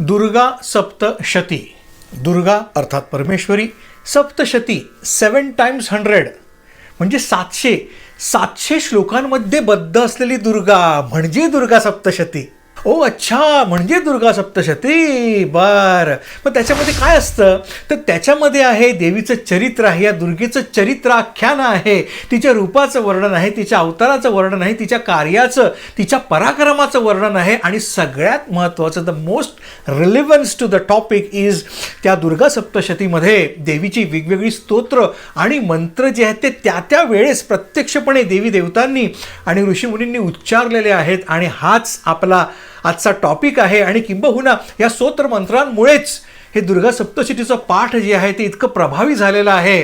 दुर्गा सप्तशती. दुर्गा अर्थात परमेश्वरी Saptashati seven times hundred म्हणजे सातशे सातशे श्लोकांमध्ये बद्ध असलेली दुर्गा म्हणजे दुर्गा सप्तशती. ओ अच्छा म्हणजे दुर्गा सप्तशती? बर. मग त्याच्यामध्ये काय असतं? तर त्याच्यामध्ये आहे देवीचं चरित्र आहे या दुर्गेचं चरित्राख्यान आहे. तिच्या रूपाचं वर्णन आहे तिच्या अवताराचं वर्णन आहे तिच्या कार्याचं तिच्या पराक्रमाचं वर्णन आहे. आणि सगळ्यात महत्त्वाचं the most relevance to the topic is त्या दुर्गा सप्तशतीमध्ये देवीची वेगवेगळी स्तोत्र आणि मंत्र जे आहेत ते त्या त्या वेळेस प्रत्यक्षपणे देवी देवतांनी आणि ऋषीमुनींनी उच्चारलेले आहेत. आणि हाच आपला आजचा टॉपिक आहे आणि किंबहुना या सोत्र मंत्रांमुळेच हे दुर्गा सप्तशतीचं पाठ जे आहे ते इतकं प्रभावी झालेलं आहे.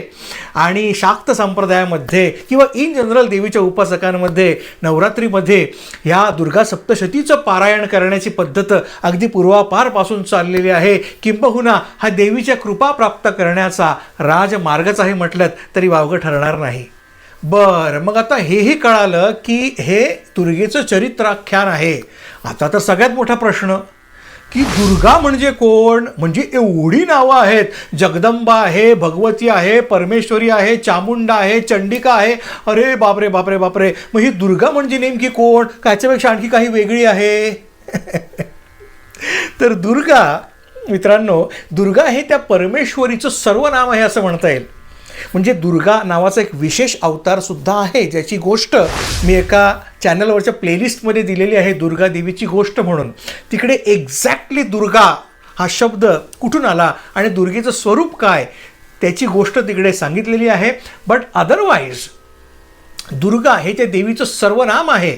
आणि शाक्त संप्रदायामध्ये किंवा इन जनरल देवीच्या उपासकांमध्ये नवरात्रीमध्ये ह्या दुर्गा सप्तशतीचं पारायण करण्याची पद्धत अगदी पूर्वापारपासून चाललेली आहे. किंबहुना हा देवीच्या कृपा प्राप्त करण्याचा राजमार्गच आहे म्हटलं तरी वावगं ठरणार नाही. बरं मग आता हेही कळालं की हे दुर्गेचं चरित्राख्यान आहे. आता तर सगळ्यात मोठा प्रश्न की दुर्गा म्हणजे कोण? म्हणजे एवढी नावं आहेत. जगदंबा आहे भगवती आहे परमेश्वरी आहे चामुंडा आहे चंडिका आहे. अरे बापरे बापरे बापरे. मग ही दुर्गा म्हणजे नेमकी कोण? कायच्यापेक्षा आणखी काही वेगळी आहे? तर दुर्गा मित्रांनो दुर्गा हे त्या परमेश्वरीचं सर्व नाव आहे असं म्हणता येईल. म्हणजे दुर्गा नावाचा एक विशेष अवतारसुद्धा आहे ज्याची गोष्ट मी एका चॅनलवरच्या प्लेलिस्टमध्ये दिलेली आहे दुर्गा देवीची गोष्ट म्हणून. तिकडे एक्झॅक्टली दुर्गा हा शब्द कुठून आला आणि दुर्गेचं स्वरूप काय त्याची गोष्ट तिकडे सांगितलेली आहे. बट अदरवाईज दुर्गा हे त्या देवीचं सर्वनाम आहे.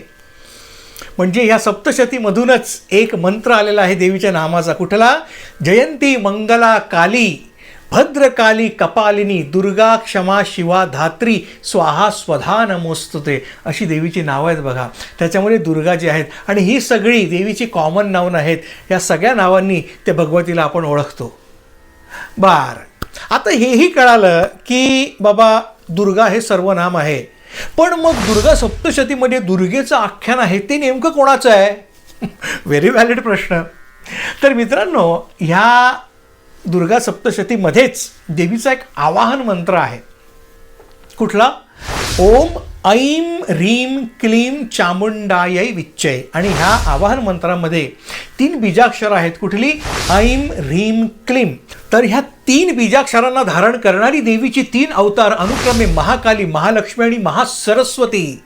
म्हणजे ह्या सप्तशतीमधूनच एक मंत्र आलेला आहे देवीच्या नामाचा. कुठला? जयंती मंगला काली. भद्रकाली कपालिनी दुर्गा क्षमा शिवा धात्री स्वाहा स्वधा नमोस्तुते अशी देवीची नावं आहेत बघा त्याच्यामध्ये दुर्गा जी आहेत आणि ही सगळी देवीची कॉमन नावं आहेत या सगळ्या नावांनी ते भगवतीला आपण ओळखतो. बार. आता हेही कळालं की बाबा दुर्गा हे सर्व नाम आहे. पण मग दुर्गा सप्तशतीमध्ये दुर्गेचं आख्यान आहे ते नेमकं कोणाचं आहे? व्हेरी व्हॅलिड प्रश्न. तर मित्रांनो ह्या दुर्गा सप्तशतीमध्येच देवीचा एक आवाहन मंत्र आहे. कुठला? ओम ऐम रीम क्लीम चामुंडायै विच्चय. आणि ह्या आवाहन मंत्रामध्ये तीन बीजाक्षर आहेत. कुठली? ऐम रीम क्लीम तर ह्या तीन बीजाक्षरांना धारण करणारी देवीची तीन अवतार अनुक्रमे महाकाली महालक्ष्मी आणि महासरस्वती.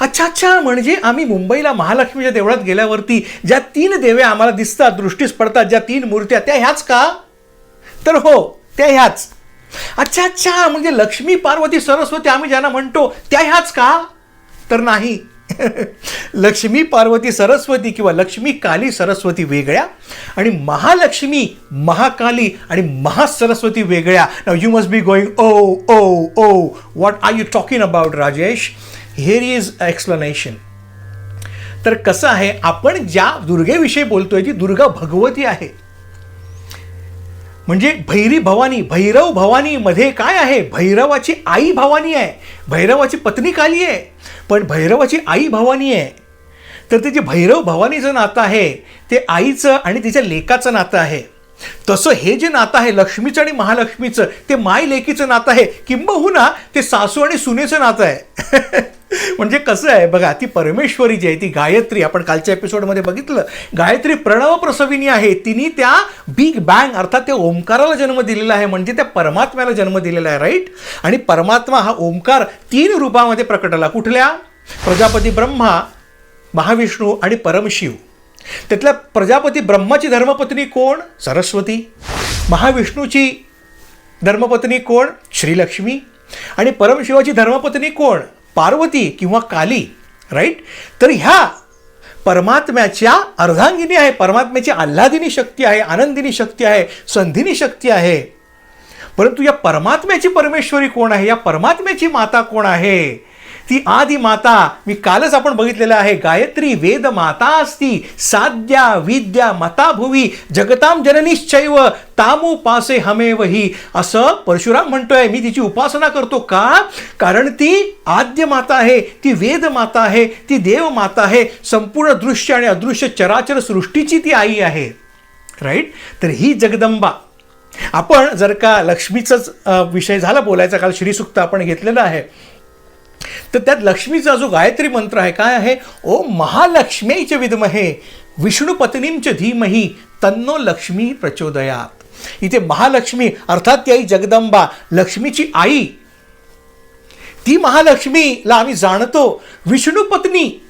अच्छा अच्छा म्हणजे आम्ही मुंबईला महालक्ष्मीच्या देवळात गेल्यावरती ज्या तीन देव्या आम्हाला दिसतात दृष्टीस पडतात ज्या तीन मूर्त्या त्या ह्याच का? तर हो त्या ह्याच. अच्छा अच्छा म्हणजे लक्ष्मी पार्वती सरस्वती आम्ही ज्यांना म्हणतो त्या ह्याच का? तर नाही. लक्ष्मी पार्वती सरस्वती किंवा लक्ष्मी काली सरस्वती वेगळ्या आणि महालक्ष्मी महाकाली आणि महासरस्वती वेगळ्या. नाव you must be going oh oh oh what are you talking about Rajesh here is explanation तर कसं आहे आपण ज्या दुर्गेविषयी बोलतोय ती दुर्गा भगवती आहे. म्हणजे भैरी भवानी भैरव भवानीमध्ये काय आहे? भैरवाची आई भवानी आहे. भैरवाची पत्नी काली आहे. पण भैरवाची आई भवानी आहे. तर ते जे भैरव भवानीचं नातं आहे ते आईचं आणि तिच्या लेकाचं नातं आहे. तसं हे जे नातं आहे लक्ष्मीचं आणि महालक्ष्मीचं ते माय लेकीचं नातं आहे. किंबहुना ते सासू आणि सुनेचं नातं आहे. म्हणजे कसं आहे बघा ती परमेश्वरी जी आहे ती गायत्री आपण कालच्या एपिसोडमध्ये बघितलं गायत्री प्रणव प्रसविनी आहे. तिने त्या बिग बँग अर्थात त्या ओंकाराला जन्म दिलेला आहे म्हणजे त्या परमात्म्याला जन्म दिलेला आहे राईट आणि परमात्मा हा ओंकार तीन रूपामध्ये प्रकटला. कुठल्या? प्रजापती ब्रह्मा महाविष्णू आणि परमशिव. त्यातल्या प्रजापती ब्रह्माची धर्मपत्नी कोण? सरस्वती. महाविष्णूची धर्मपत्नी कोण? श्रीलक्ष्मी. आणि परमशिवाची धर्मपत्नी कोण? पार्वती किंवा काली राईट तर ह्या परमात्म्याच्या अर्धांगिनी आहे. परमात्म्याची आल्हादिनी शक्ती आहे आनंदिनी शक्ती आहे संधिनी शक्ती आहे. परंतु या परमात्म्याची परमेश्वरी कोण आहे? या परमात्म्याची माता कोण आहे? ती आदि माता. मी कालच आपण बघितलेलं आहे गायत्री वेद माता असती साध्या विद्या मता भुवी जगताम जननीश्चैव तामू पासे हमेवही असं परशुराम म्हणतोय. मी तिची उपासना करतो का? कारण ती आद्य माता आहे ती वेद माता आहे ती देव माता आहे. संपूर्ण दृश्य आणि अदृश्य चराचर सृष्टीची ती आई आहे. राईट तर ही जगदंबा. आपण जर का लक्ष्मीचाच विषय झाला बोलायचा काल श्रीसुक्त आपण घेतलेलं आहे. तर त्यात लक्ष्मीचा जो गायत्री मंत्र आहे काय आहे? ओ महालक्ष्मीच विद्महे विष्णुपत्नींच धीमही तन्नो लक्ष्मी प्रचोदयात. इथे महालक्ष्मी अर्थात ती आई जगदंबा लक्ष्मीची आई. ती महालक्ष्मीला आम्ही जाणतो. विष्णुपत्नी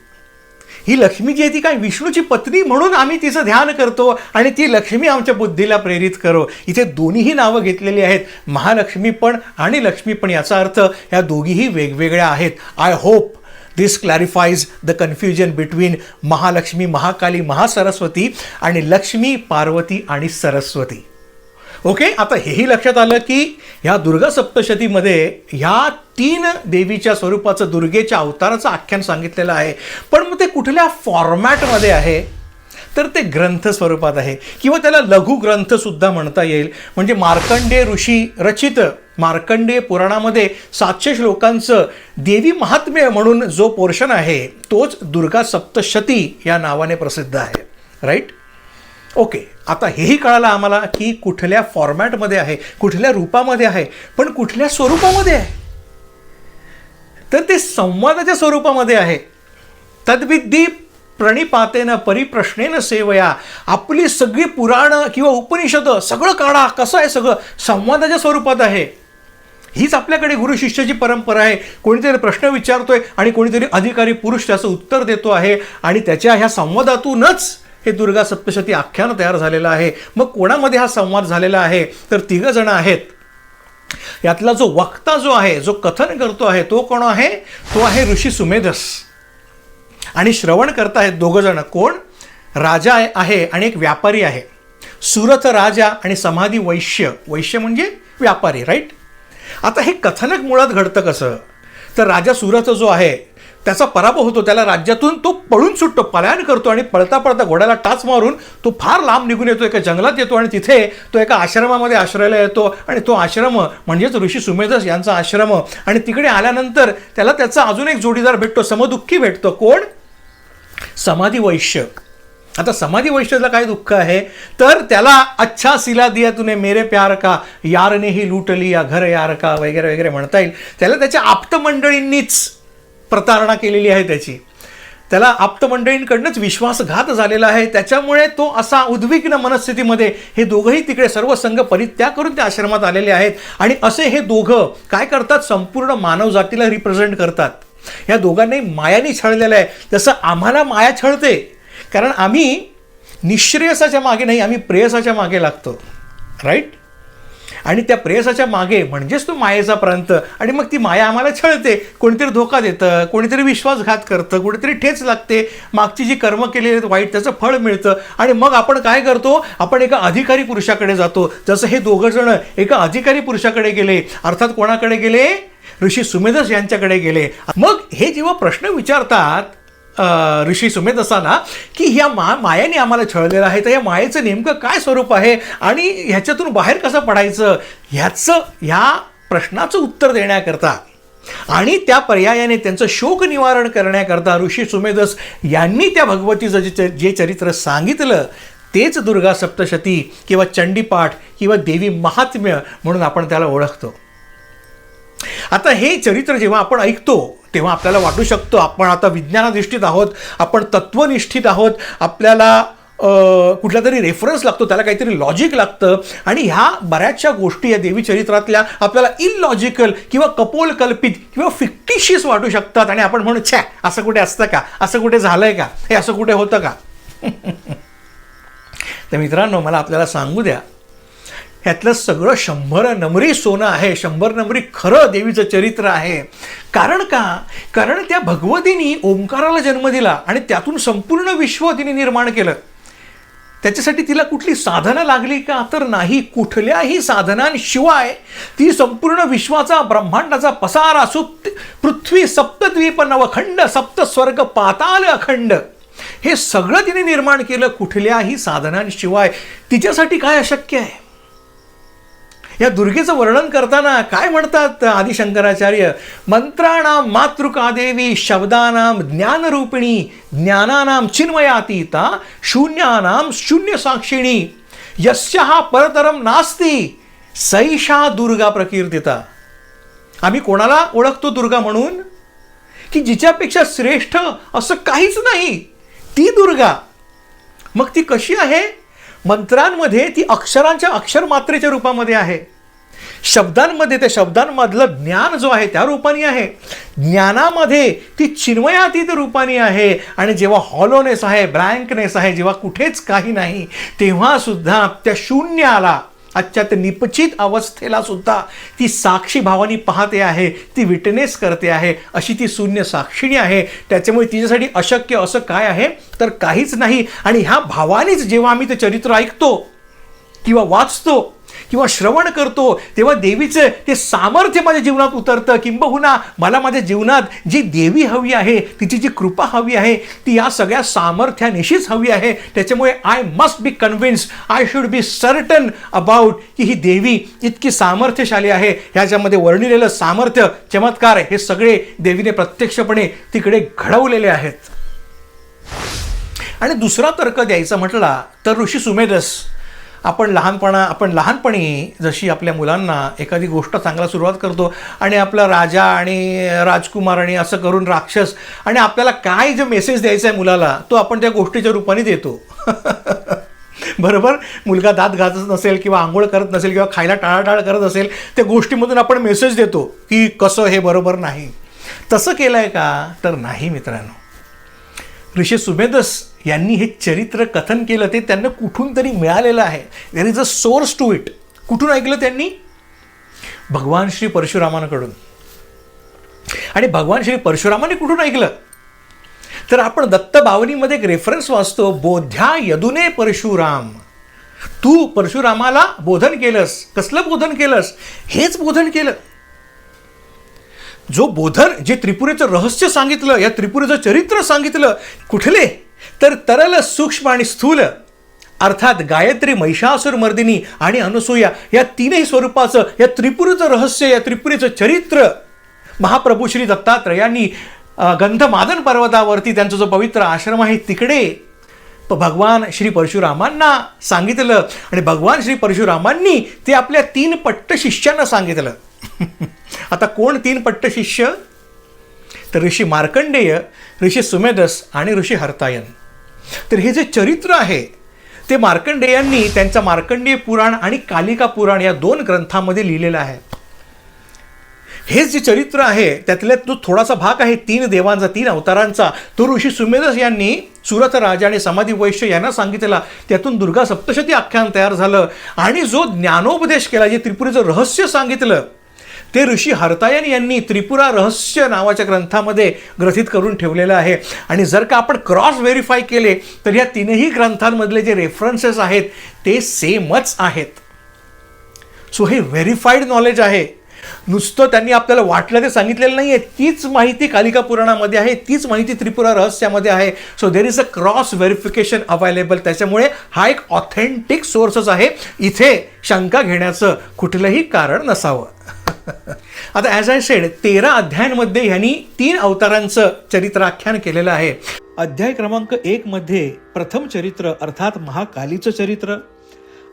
ही लक्ष्मी जी आहे ती काय विष्णूची पत्नी म्हणून आम्ही तिचं ध्यान करतो आणि ती लक्ष्मी आमच्या बुद्धीला प्रेरित करो. इथे दोन्हीही नावं घेतलेली आहेत. महालक्ष्मी पण आणि लक्ष्मी पण याचा अर्थ ह्या दोघीही वेगवेगळ्या आहेत. I hope this clarifies the confusion between Mahalakshmi Mahakali Mahasaraswati आणि लक्ष्मी पार्वती आणि सरस्वती. ओके आता हेही लक्षात आलं की ह्या दुर्गा सप्तशतीमध्ये ह्या तीन देवीच्या स्वरूपाचं दुर्गेच्या अवताराचं आख्यान सांगितलेलं आहे. पण मग ते कुठल्या फॉर्मॅटमध्ये आहे? तर ते ग्रंथ स्वरूपात आहे. किंवा त्याला लघु ग्रंथसुद्धा म्हणता येईल. म्हणजे मार्कंडे ऋषी रचित मार्कंडे पुराणामध्ये सातशे श्लोकांचं देवी महात्म्य म्हणून जो पोर्शन आहे तोच दुर्गा सप्तशती या नावाने प्रसिद्ध आहे. राईट ओके आता हेही कळालं आम्हाला की कुठल्या फॉर्मॅटमध्ये आहे कुठल्या रूपामध्ये आहे पण कुठल्या स्वरूपामध्ये आहे? तर ते संवादाच्या स्वरूपामध्ये आहे. तद्विद्धी प्रणिपातेनं परिप्रश्नेनं सेवया आपली सगळी पुराणं किंवा उपनिषदं सगळं काढा कसं आहे सगळं? संवादाच्या स्वरूपात आहे. हीच आपल्याकडे गुरु शिष्याची परंपरा आहे. कोणीतरी प्रश्न विचारतोय आणि कोणीतरी अधिकारी पुरुष त्याचं उत्तर देतो आहे आणि त्याच्या ह्या संवादातूनच हे दुर्गा सप्तशती आख्यान तयार झालेलं आहे. मग कोणामध्ये हा संवाद झालेला आहे? तर तिघं जण आहेत. यातला जो वक्ता जो आहे जो कथन करतो आहे तो कोण आहे? तो आहे ऋषी सुमेधस. आणि श्रवण करतायत दोघं जण. कोण? राजा आहे- आहे आणि एक व्यापारी आहे. सुरथ राजा आणि समाधी वैश्य. वैश्य म्हणजे व्यापारी राईट आता हे कथनक मुळात घडतं कसं? तर राजा सुरथ जो आहे त्याचा पराभव होतो. त्याला राज्यातून तो पळून सुटतो. पलायन करतो आणि पळता पळता घोड्याला टाच मारून तो फार लांब निघून येतो. एका जंगलात येतो आणि तिथे तो एका आश्रमामध्ये आश्रयाला येतो. आणि तो आश्रम म्हणजेच ऋषी सुमेधस यांचा आश्रम. आणि तिकडे आल्यानंतर त्याला त्याचा अजून एक जोडीदार भेटतो. समदुःखी भेटतो. कोण? समाधी वैश्य आता समाधी वैश्याला काय दुःख आहे? तर त्याला अच्छा सिला दिया तुने मेरे प्यार का. यारने ही लूट लिया घर यार का. वगैरे वगैरे म्हणता येईल. त्याला त्याच्या आप्तमंडळींनीच प्रतारणा केलेली आहे त्याची. त्याला आप्तमंडळींकडनंच विश्वासघात झालेला आहे. त्याच्यामुळे तो असा उद्विग्न मनस्थितीमध्ये हे दोघंही तिकडे सर्व संघ परित्याग करून त्या आश्रमात आलेले आहेत. आणि असे हे दोघं काय करतात? संपूर्ण मानवजातीला रिप्रेझेंट करतात. या दोघांनाही मायानी छळलेलं आहे. जसं आम्हाला माया छळते. कारण आम्ही निश्रेयसाच्या मागे नाही आम्ही प्रेयसाच्या मागे लागतो. राईट आणि त्या प्रेयसाच्या मागे म्हणजेच तो मायेचा प्रांत. आणि मग ती माया आम्हाला छळते. कोणीतरी धोका देतं कोणीतरी विश्वासघात करतं कोणीतरी ठेच लागते. मागची जी कर्म केलेली आहेत वाईट त्याचं फळ मिळतं. आणि मग आपण काय करतो? आपण एका अधिकारी पुरुषाकडे जातो. जसं हे दोघं जण एका अधिकारी पुरुषाकडे गेले अर्थात कोणाकडे गेले? ऋषी सुमेधस यांच्याकडे गेले. मग हे जेव्हा प्रश्न विचारतात ऋषी सुमेध सुमेधसाना की ह्या मा मायाने आम्हाला छळलेलं आहे. तर या मायेचं नेमकं काय स्वरूप आहे? आणि ह्याच्यातून बाहेर कसं पडायचं? ह्याचं ह्या प्रश्नाचं उत्तर देण्याकरता आणि त्या पर्यायाने त्यांचं शोक निवारण करण्याकरता ऋषी सुमेधस यांनी त्या भगवतीचं जे च- जे चरित्र सांगितलं तेच दुर्गा सप्तशती किंवा चंडीपाठ किंवा देवी महात्म्य म्हणून आपण त्याला ओळखतो. आता हे चरित्र जेव्हा आपण ऐकतो तेव्हा आपल्याला वाटू शकतो आपण आता विज्ञानाधिष्ठित आहोत आपण तत्वनिष्ठित आहोत आपल्याला कुठला तरी रेफरन्स लागतो त्याला काहीतरी लॉजिक लागतं आणि ह्या बऱ्याचशा गोष्टी या देवी चरित्रातल्या आपल्याला इलॉजिकल किंवा कपोल कल्पित किंवा फिक्टिशियस वाटू शकतात आणि आपण म्हणू छ्या असं कुठे असतं का? असं कुठे झालंय का? हे असं कुठे होतं का? तर मित्रांनो मला आपल्याला सांगू द्या ह्यातलं सगळं शंभर नंबरी सोनं आहे शंभर नंबरी खरं देवीचं चरित्र आहे. कारण का? कारण त्या भगवतीनी ओंकाराला जन्म दिला आणि त्यातून संपूर्ण विश्व तिने निर्माण केलं. त्याच्यासाठी तिला कुठली साधनं लागली का? तर नाही कुठल्याही साधनांशिवाय ती संपूर्ण विश्वाचा ब्रह्मांडाचा पसार असो पृथ्वी सप्तद्वीप नवखंड सप्त स्वर्ग पाताल अखंड. हे सगळं तिने निर्माण केलं कुठल्याही साधनांशिवाय. तिच्यासाठी काय अशक्य आहे? या दुर्गेचं वर्णन करताना काय म्हणतात आदिशंकराचार्य मंत्राणाम मातृकादेवी शब्दानाम ज्ञानरूपिणी ज्ञानानाम चिन्मयातीता शून्यानाम शून्य साक्षिणी यस्य हा परतरम नास्ती सैषा दुर्गा प्रकीर्तिता. आम्ही कोणाला ओळखतो दुर्गा म्हणून? की जिच्यापेक्षा श्रेष्ठ असं काहीच नाही ती दुर्गा. मग ती कशी आहे? मंत्रांमध्ये ती अक्षरांच्या अक्षर मात्रेच्या रूपामध्ये आहे. शब्दांमध्ये त्या शब्दांमधलं ज्ञान जो आहे त्या रूपाने आहे. ज्ञानामध्ये ती चिन्मयातीत रूपाने आहे. आणि जेव्हा हॉलोनेस आहे ब्रँकनेस आहे जेव्हा कुठेच काही नाही तेव्हा सुद्धा त्या शून्याला आजच्या त्या निपचित अवस्थेला सुद्धा ती साक्षी भावानी पाहते आहे ती विटनेस करते आहे अशी ती शून्य साक्षिणी आहे. त्याच्यामुळे तिच्यासाठी अशक्य असं काय आहे? तर काहीच नाही. आणि ह्या भावानेच जेव्हा आम्ही ते चरित्र ऐकतो किंवा वाचतो किंवा श्रवण करतो तेव्हा देवीचं ते सामर्थ्य माझ्या जीवनात उतरतं. किंबहुना मला माझ्या जीवनात जी देवी हवी आहे तिची जी कृपा हवी आहे ती या सगळ्या सामर्थ्यानिशीच हवी आहे. त्याच्यामुळे I must be convince I should be certain about की ही देवी इतकी सामर्थ्यशाली आहे. ह्याच्यामध्ये वर्णिलेलं सामर्थ्य चमत्कार हे सगळे देवीने प्रत्यक्षपणे तिकडे घडवलेले आहेत. आणि दुसरा तर्क द्यायचा म्हटला तर ऋषी सुमेधस आपण लहानपणा आपण लहानपणी जशी आपल्या मुलांना एखादी गोष्ट चांगला सुरुवात करतो आणि आपला राजा आणि राजकुमार आणि असं करून राक्षस आणि आपल्याला काय जो मेसेज द्यायचा आहे मुलाला तो आपण त्या गोष्टीच्या रूपाने देतो. बरोबर? मुलगा दात घासत नसेल किंवा आंघोळ करत नसेल किंवा खायला टाळाटाळ करत असेल त्या गोष्टीमधून आपण मेसेज देतो की कसं हे बरोबर नाही. तसं केलं आहे का? तर नाही मित्रांनो. ऋषी सुमेधस यांनी हे चरित्र कथन केलं ते त्यांना कुठून तरी मिळालेलं आहे. There is a source to it कुठून ऐकलं त्यांनी? भगवान श्री परशुरामांकडून. आणि भगवान श्री परशुरामाने कुठून ऐकलं? तर आपण दत्त बावनीमध्ये एक रेफरन्स वाचतो बोध्या यदुने परशुराम. तू परशुरामाला बोधन केलंस. कसलं बोधन केलंस? हेच बोधन केलं. जो बोधन जे त्रिपुरेचं रहस्य सांगितलं या त्रिपुरेचं चरित्र सांगितलं कुठले? तर तरल सूक्ष्म आणि स्थूल अर्थात गायत्री महिषासुर मर्दिनी आणि अनुसूया या तीनही स्वरूपाचं या त्रिपुरीचं रहस्य या त्रिपुरीचं चरित्र महाप्रभू श्री दत्तात्रयांनी यांनी गंधमादन पर्वतावरती त्यांचा जो पवित्र आश्रम आहे तिकडे प- भगवान श्री परशुरामांना सांगितलं आणि भगवान श्री परशुरामांनी ते आपल्या तीन पट्ट शिष्यांना सांगितलं. आता कोण तीन पट्ट शिष्य? तर ऋषी मार्कंडेय ऋषी सुमेधस आणि ऋषी हरतायन. तर हे जे चरित्र आहे ते मार्कंडेयांनी त्यांचा मार्कंडेय पुराण आणि कालिका पुराण या दोन ग्रंथामध्ये लिहिलेलं आहे. हे जे चरित्र आहे त्यातल्या तो थोडासा भाग आहे तीन देवांचा तीन अवतारांचा. तो ऋषी सुमेधस यांनी सुरत राजा आणि समाधी वैश्य यांना सांगितलेला. त्यातून दुर्गा सप्तशती आख्यान तयार झालं आणि जो ज्ञानोपदेश केला जे त्रिपुरीचं रहस्य सांगितलं ते ऋषी हरतायन यांनी त्रिपुरा रहस्य नावाच्या ग्रंथामध्ये ग्रथित करून ठेवलेलं आहे. आणि जर का आपण क्रॉस व्हेरीफाय केले तर या तीनही ग्रंथांमधले जे रेफरन्सेस आहेत ते सेमच आहेत. सो हे व्हेरीफाईड नॉलेज आहे. नुसतं त्यांनी आपल्याला वाटलं ते सांगितलेलं नाही आहे तीच माहिती कालिका पुराणामध्ये आहे तीच माहिती त्रिपुरा रहस्यामध्ये आहे. So there is a cross verification available त्याच्यामुळे हा एक ऑथेंटिक सोर्सच आहे. इथे शंका घेण्याचं कुठलंही कारण नसावं. आता ॲज आय सेड तेरा अध्यायांमध्ये ह्यांनी तीन अवतारांचं चरित्राख्यान केलेलं आहे. अध्याय क्रमांक एक मध्ये प्रथम चरित्र अर्थात महाकालीचं चरित्र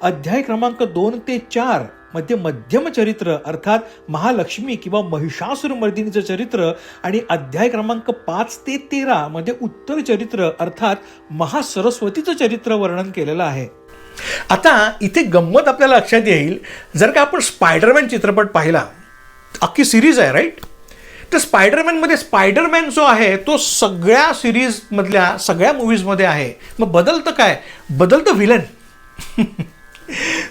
अध्याय क्रमांक दोन ते चारमध्ये मध्यम चरित्र अर्थात महालक्ष्मी किंवा महिषासुरमर्दिनीचं चरित्र आणि अध्याय क्रमांक पाच ते तेरा मध्ये उत्तर चरित्र अर्थात महासरस्वतीचं चरित्र वर्णन केलेलं आहे. आता इथे गंमत आपल्याला लक्षात येईल. जर का आपण स्पायडरमॅन चित्रपट पाहिला अख्खी सिरीज आहे राईट तर स्पायडरमॅनमध्ये स्पायडरमॅन जो आहे तो सगळ्या सिरीजमधल्या सगळ्या मूवीजमध्ये आहे. मग बदलतं काय? बदलतं व्हिलन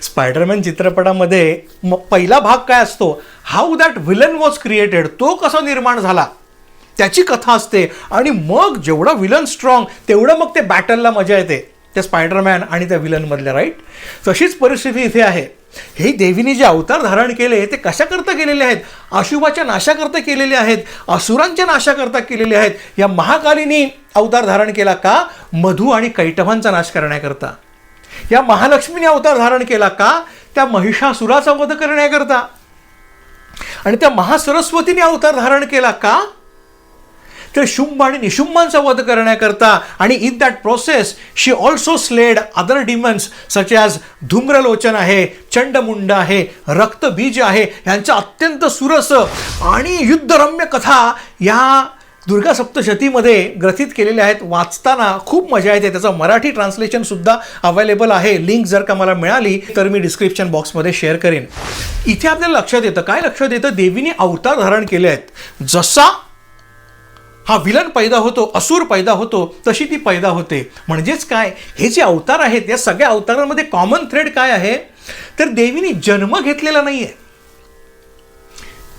स्पायडरमॅन चित्रपटामध्ये मग पहिला भाग काय असतो? How that villain was created तो कसा निर्माण झाला? त्याची कथा असते. आणि मग जेवढा विलन स्ट्रॉंग तेवढं मग ते बॅटलला मजा येते. त्या स्पायडरमॅन आणि त्या विलनमधल्या राईट तशीच परिस्थिती इथे आहे. हे देवीने जे अवतार धारण केले ते कशाकरता केलेले आहेत? अशुभाच्या नाशाकरता केलेले आहेत असुरांच्या नाशाकरता केलेले आहेत. या महाकालीनी अवतार धारण केला का? मधु आणि कैटभांचा नाश करण्याकरता. या महालक्ष्मीने अवतार धारण केला का? त्या महिषासुराचा वध करण्याकरता. आणि त्या महासरस्वतीने अवतार धारण केला का? तर शुंभ आणि निशुंभांचा वध करण्याकरता आणि in that process she also slayed other demons such as Dhumralochan आहे चंडमुंड आहे रक्तबीज आहे यांचं अत्यंत सुरस आणि युद्धरम्य कथा या दुर्गा सप्तशतीमध्ये ग्रथित केलेल्या आहेत. वाचताना खूप मजा येते. त्याचं मराठी ट्रान्सलेशनसुद्धा अवेलेबल आहे. लिंक जर का मला मिळाली तर मी डिस्क्रिप्शन बॉक्समध्ये शेअर करेन. इथे आपल्याला लक्षात येतं. काय लक्षात येतं? देवीने अवतार धारण केले आहेत. जसा हा विलन पैदा होतो असुर पैदा होतो तशी ती पैदा होते. म्हणजेच काय? हे जे अवतार आहेत या सगळ्या अवतारांमध्ये कॉमन थ्रेड काय आहे? तर देवीने जन्म घेतलेला नाही आहे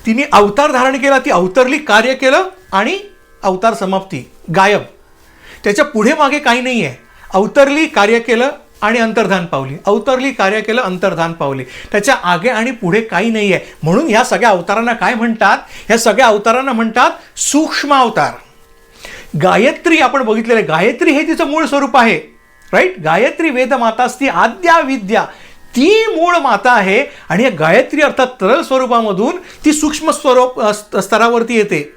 तिने अवतार धारण केला ती अवतरली कार्य केलं आणि अवतार समाप्ती गायब. त्याच्या पुढे मागे काही नाही आहे अवतरली कार्य केलं आणि अंतर्धान पावली. अवतरली कार्य केलं अंतर्धान पावली. त्याच्या आगे आणि पुढे काही नाही आहे म्हणून ह्या सगळ्या अवतारांना काय म्हणतात? ह्या सगळ्या अवतारांना म्हणतात सूक्ष्म अवतार. गायत्री आपण बघितलेलं आहे. गायत्री हे तिचं मूळ स्वरूप आहे. राईट गायत्री वेदमाता असती आद्या विद्या. ती मूळ माता आहे आणि या गायत्री अर्थात तरल स्वरूपामधून ती सूक्ष्म स्वरूप स्तरावरती येते.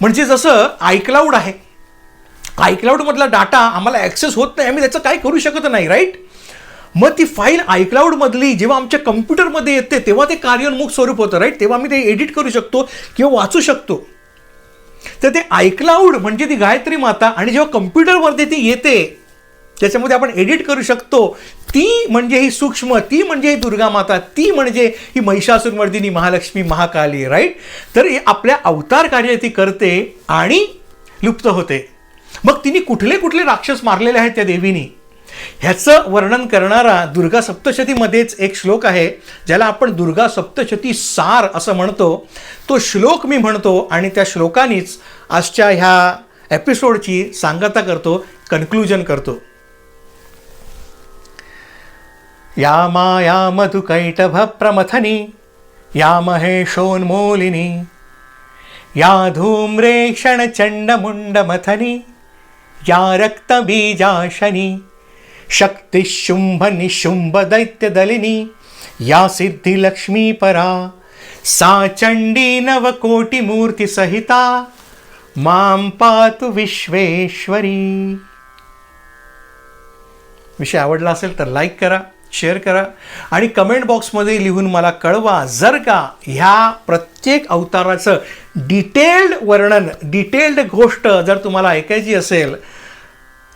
म्हणजे जसं आयक्लाउड आहे. आयक्लाउडमधला डाटा आम्हाला ॲक्सेस होत नाही. आम्ही त्याचं काय करू शकत नाही राईट मग ती फाईल आयक्लाउडमधली जेव्हा आमच्या कम्प्युटरमध्ये येते तेव्हा ते कार्योन्मुख स्वरूप होतं राईट तेव्हा आम्ही ते एडिट करू शकतो किंवा वाचू शकतो. तर ते आयक्लाउड म्हणजे ती गायत्री माता आणि जेव्हा कम्प्युटरवरती ती येते त्याच्यामध्ये आपण एडिट करू शकतो. ती म्हणजे ही सूक्ष्म ती म्हणजे ही दुर्गा माता ती म्हणजे ही महिषासुरमर्दिनी महालक्ष्मी महाकाली राईट तर हे आपल्या अवतार कार्य ती करते आणि लुप्त होते. मग तिने कुठले कुठले राक्षस मारलेले आहेत त्या देवीनी? ह्याचं वर्णन करणारा दुर्गा सप्तशतीमध्येच एक श्लोक आहे ज्याला आपण दुर्गा सप्तशती सार असं म्हणतो. तो श्लोक मी म्हणतो आणि त्या श्लोकानेच आजच्या ह्या एपिसोडची सांगता करतो कन्क्लुजन करतो. या माया मधुकैटभप्रमथनी या महेशोन्मोलिनी या धूम्रेक्षणचण्डमुण्डमथनी या रक्तबीजाशनी शक्तिशुम्भनिशुम्भदैत्यदलिनी या सिद्धिलक्ष्मीपरा सा चण्डी नवकोटिमूर्तिसहिता मां पातु विश्वेश्वरी विषय आवडला असेल तर लाईक करा शेअर करा. आणि कमेंट बॉक्समध्ये लिहून मला कळवा जर का ह्या प्रत्येक अवताराचं डिटेल्ड वर्णन डिटेल्ड गोष्ट जर तुम्हाला ऐकायची असेल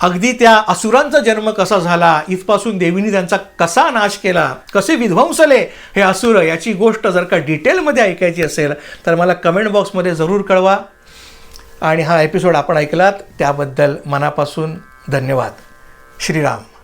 अगदी त्या असुरांचा जन्म कसा झाला इथपासून देवीने त्यांचा कसा नाश केला कसे विध्वंसले हे असुर याची गोष्ट जर का डिटेलमध्ये ऐकायची असेल तर मला कमेंट बॉक्समध्ये जरूर कळवा. आणि हा एपिसोड आपण ऐकलात त्याबद्दल मनापासून धन्यवाद. श्रीराम.